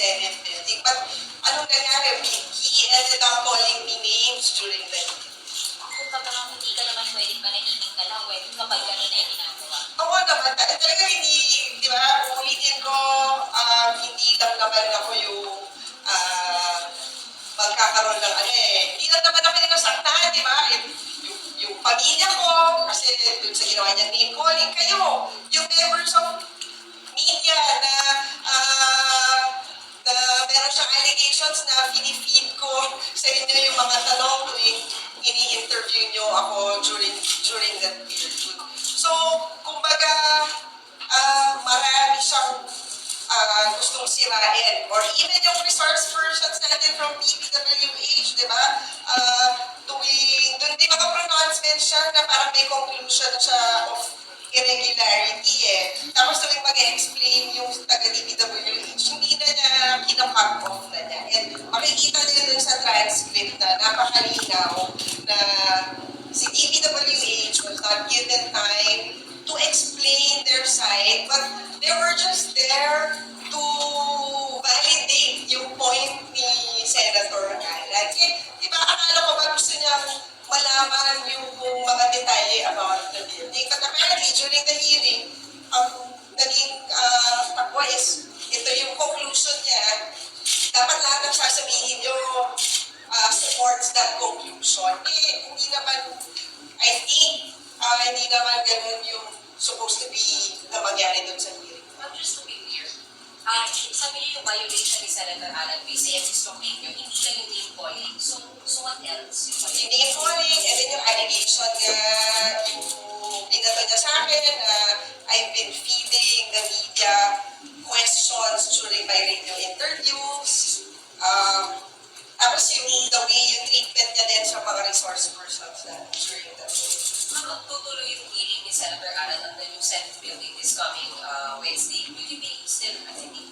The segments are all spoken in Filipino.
Senate building. But anong nangyari? He ended up calling me names during the Kung kapag hindi ka naman pwedeng manahimik ka lang, pwede kapag gano'n ay ginagawa. Oo naman, ta- talaga hindi, di ba, ulitin ko, um, hindi lang naman ako yung ah, magkakaroon ng ano eh. Hindi lang naman ako yung nasaktan, di ba? Yung, yung pamilya ko, kasi dun sa ginawa niya name calling, kayo, yung members of during that period. So, kumbaga, ah, marami siyang ah, gustong sirain. Or even yung resource persons natin from PPWH, di ba? Ah, tuwing, doon di maka-pronouncement siya na parang may conclusion siya of irregularity eh. Tapos tuwing mag-explain yung taga-DPWH, hindi na niya kinapack off na niya. And makikita niyo dun sa transcript na napakalinaw na si DPWH was not given time to explain their side, but they were just there to validate yung point ni Senator Alan. Eh, di ba, akala ko ba gusto niyang malaman yung mga detalye about the building. But apparently, during the hearing, ang naging uh, takbo is, ito yung conclusion niya, dapat lahat ng sasabihin niyo uh, supports that conclusion. Eh, hindi naman, I think, uh, hindi naman ganun yung supposed to be na mangyari doon sa hearing. But just to be clear, ah, sabi niyo yung violation ni Senator Alan Luis, eh, gusto ninyo, hindi lang yung name calling. So, so what else? Yung yung calling, and then yung allegation niya, yung binato niya sa akin na I've been feeding the media questions during my radio interviews. Um, na during the Habang tutuloy yung hearing ni Senator Alan on the new building this coming uh, Wednesday, will you be still attending?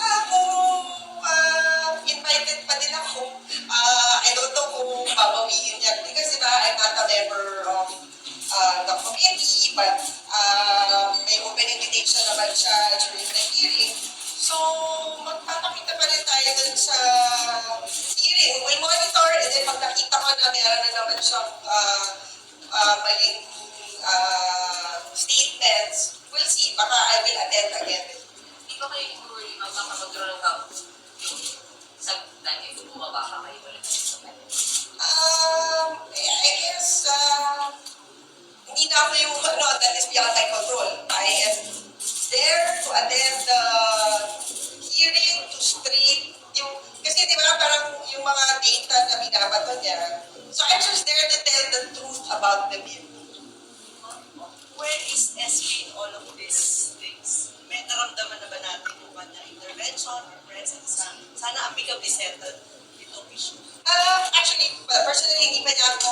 Ah, kung ah, invited pa din ako, ah, I don't know kung babawiin niya. Because diba, I'm not ah, the committee, but ah, may open invitation naman siya during the hearing. So, magpapakita ah, maling ah, statements, we'll see. Baka I will attend again. Di ba kayo nag-worry magkakapag-draw ng camp? Yung sagutan niyo, kung bumaba ka kayo, wala na sa. Um, I guess, uh, hindi na ako yung ano, that is beyond my control. I am there to attend the hearing, to street, yung, kasi di ba parang yung mga data na binabato niya. So I'm just there to tell the truth about the bill. Where is SP in all of these things? May naramdaman na ba natin yung kanya intervention or presence na sana amicably settled itong issue? Uh, actually, well, personally, hindi pa niya ako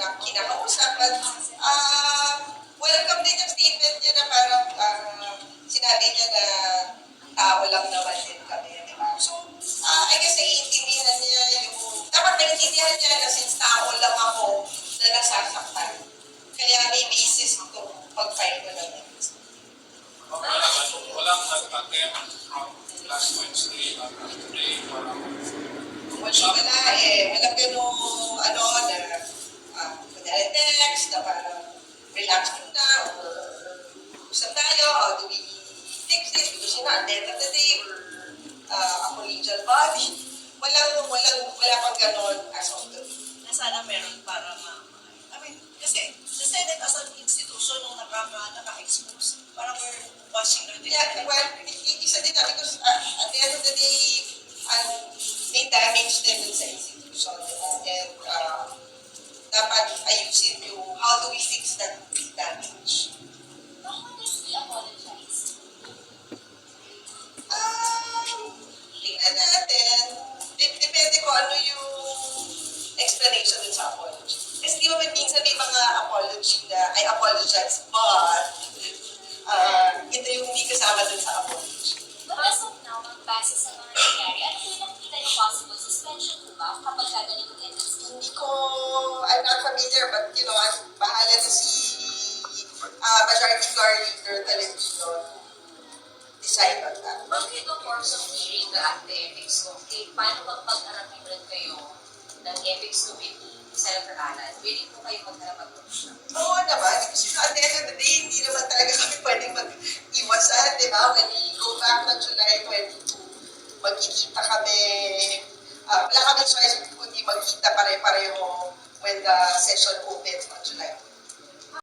na kinakausap, but uh, welcome din yung statement niya na parang uh, sinabi niya na tao lang naman din kami, di ba? So, uh, I guess naiintindihan niya yung, dapat naiintindihan niya na since tao lang ako na nasasaktan. Kaya may basis itong pag-file ko naman. Wala walang nag-attempt from last Wednesday at today, walang Wala wala eh, walang ganung ano na uh, text na parang relax muna or usap tayo or do we fix this because you know, at the end of the day we're uh, a collegial body. Walang, walang, wala pang ganon as of today. Na sana meron para ma... I mean, kasi the Senate as an institution nung naka, naka-expose, parang we're washing their Yeah, well, isa din na because uh, at the end of the day, um, may damage din sa institution. diba? And uh, dapat ayusin yung how do we fix that damage. Um, tingnan natin. Dep- Depende ko ano yung explanation dun sa apology. Kasi di ba may minsan may mga apology na, I apologize, but uh, ito yung hindi kasama dun sa apology. Of now, base sa mga nangyari, ano yung nakikita yung possible suspension po ba? Kapag ka ganito hindi ko, I'm not familiar, but you know, I'm bahala na si uh, Majority Floor Leader Talentino decide on that. Bakit the course of hearing the the ethics committee, paano pag pag-harapin ulit kayo ng ethics committee, Senator Alan? Willing po kayo magharap mag-workshop? Oo naman, kasi at the end of the day, hindi naman talaga kami pwedeng mag-iwasan, di ba? When we go back na July 22, magkikita kami, ah, wala kami choice kundi magkita pare-pareho when the session opens.